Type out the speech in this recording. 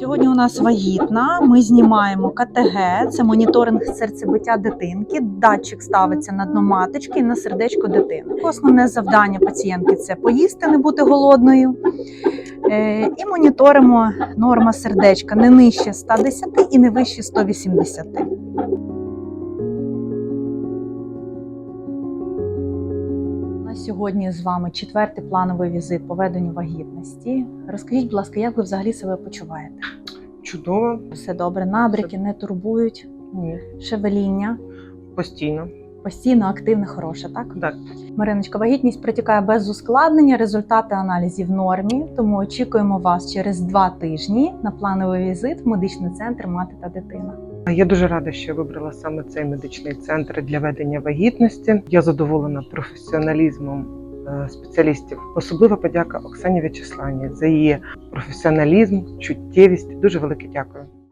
Сьогодні у нас вагітна. Ми знімаємо КТГ, це моніторинг серцебиття дитинки. Датчик ставиться на дно маточки і на сердечко дитини. Основне завдання пацієнтки це поїсти, не бути голодною. Е, І моніторимо норма сердечка не нижче 110 і не вище 180. Сьогодні з вами четвертий плановий візит по веденню вагітності. Розкажіть, будь ласка, як ви взагалі себе почуваєте? Чудово, Все добре, набряки не турбують, ні, шевеління, постійно. Постійно активне, хороше, так? Так, Мариночка, вагітність протікає без ускладнення, результати аналізів в нормі, тому очікуємо вас через два тижні на плановий візит в медичний центр мати та дитина. я дуже рада, що я вибрала саме цей медичний центр для ведення вагітності. Я задоволена професіоналізмом е, спеціалістів. Особлива подяка Оксані В'ячеславні за її професіоналізм, чуттєвість. Дуже велике дякую.